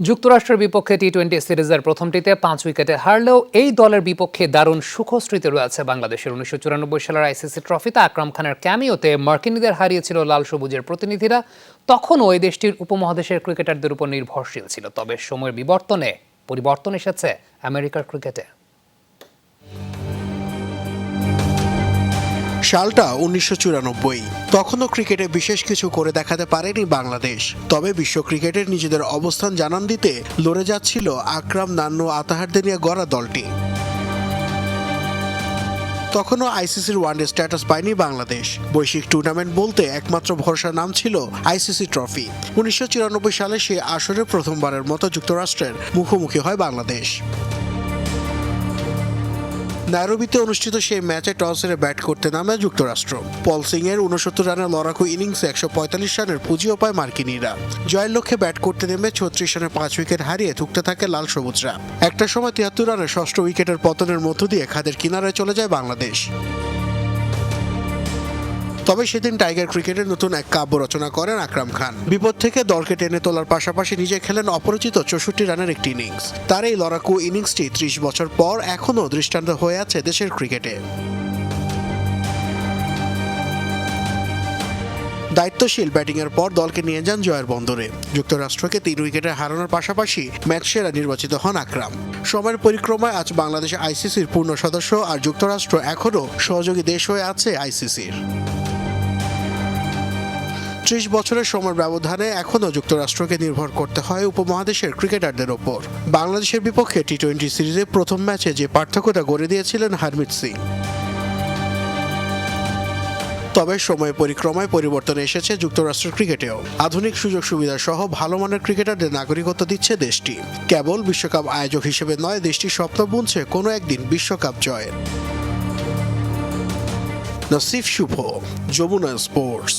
যুক্তরাষ্ট্রের বিপক্ষে T twenty সিরিজের প্রথমটিতে পাঁচ উইকেটে হারলেও এই দলের বিপক্ষে দারুণ সুখস্মৃতি রয়েছে বাংলাদেশের। উনিশশো চুরানব্বই সালের আইসিসি ট্রফিতে আকরাম খানের ক্যামিওতে মার্কিনীদের হারিয়েছিল লাল সবুজের প্রতিনিধিরা। তখন ওই দেশটির উপমহাদেশের ক্রিকেটারদের উপর নির্ভরশীল ছিল। তবে সময়ের বিবর্তনে, পরিবর্তন এসেছে আমেরিকার ক্রিকেটে। সালটা উনিশশো চুরানব্বই। তখনও ক্রিকেটে বিশেষ কিছু করে দেখাতে পারেনি বাংলাদেশ। তবে বিশ্ব ক্রিকেটের নিজেদের অবস্থান জানান দিতে লড়ে যাচ্ছিল আকরাম, নান্নু, আতাহারদের নিয়ে গড়া দলটি। তখনও আইসিসির ওয়ানডে স্ট্যাটাস পায়নি বাংলাদেশ। বৈশ্বিক টুর্নামেন্ট বলতে একমাত্র ভরসার নাম ছিল আইসিসি ট্রফি। উনিশশো চুরানব্বই সালে সেই আসরে প্রথমবারের মতো যুক্তরাষ্ট্রের মুখোমুখি হয় বাংলাদেশ। নাইরোবিতে অনুষ্ঠিত সেই ম্যাচে টস হেরে ব্যাট করতে নামে যুক্তরাষ্ট্র। পল সিং এর উনসত্তর রানের লড়াকু ইনিংসে একশো পঁয়তাল্লিশ রানের পুঁজিও পায় মার্কিনীরা। জয়ের লক্ষ্যে ব্যাট করতে নেমে ছত্রিশ রানে পাঁচ উইকেট হারিয়ে থুকতে থাকে লাল সবুজরা। একটা সময় তিয়াত্তর রানে ষষ্ঠ উইকেটের পতনের মধ্য দিয়ে খাদের কিনারায় চলে যায় বাংলাদেশ। তবে সেদিন টাইগার ক্রিকেটের নতুন এক কাব্য রচনা করেন আকরাম খান। বিপদ থেকে দলকে টেনে তোলার পাশাপাশি নিজে খেলেন অপরিচিত চৌষট্টি রানের একটি ইনিংস। তার এই লড়াকু ইনিংসটি ত্রিশ বছর পর এখনও দৃষ্টান্ত হয়ে আছে দেশের ক্রিকেটে। দায়িত্বশীল ব্যাটিংয়ের পর দলকে নিয়ে যান জয়ের বন্দরে। যুক্তরাষ্ট্রকে তিন উইকেটে হারানোর পাশাপাশি ম্যাচ সেরা নির্বাচিত হন আকরাম। সময়ের পরিক্রমায় আজ বাংলাদেশ আইসিসির পূর্ণ সদস্য আর যুক্তরাষ্ট্র এখনও সহযোগী দেশ হয়ে আছে আইসিসির। ত্রিশ বছরের সময়ের ব্যবধানে এখনও যুক্তরাষ্ট্রকে নির্ভর করতে হয় উপমহাদেশের ক্রিকেটারদের ওপর। বাংলাদেশের বিপক্ষে টি টোয়েন্টি সিরিজে প্রথম ম্যাচে যে পার্থক্যটা গড়ে দিয়েছিলেন হারমিত সিং। তবে সময় পরিক্রমায় পরিবর্তন এসেছে যুক্তরাষ্ট্রের ক্রিকেটেও। আধুনিক সুযোগ সুবিধা সহ ভালো মানের ক্রিকেটারদের নাগরিকত্ব দিচ্ছে দেশটি। কেবল বিশ্বকাপ আয়োজক হিসেবে নয় দেশটি স্বপ্ন বুনছে কোনো একদিন বিশ্বকাপ জয়ের। নসিফ শুভ, যমুনা স্পোর্টস।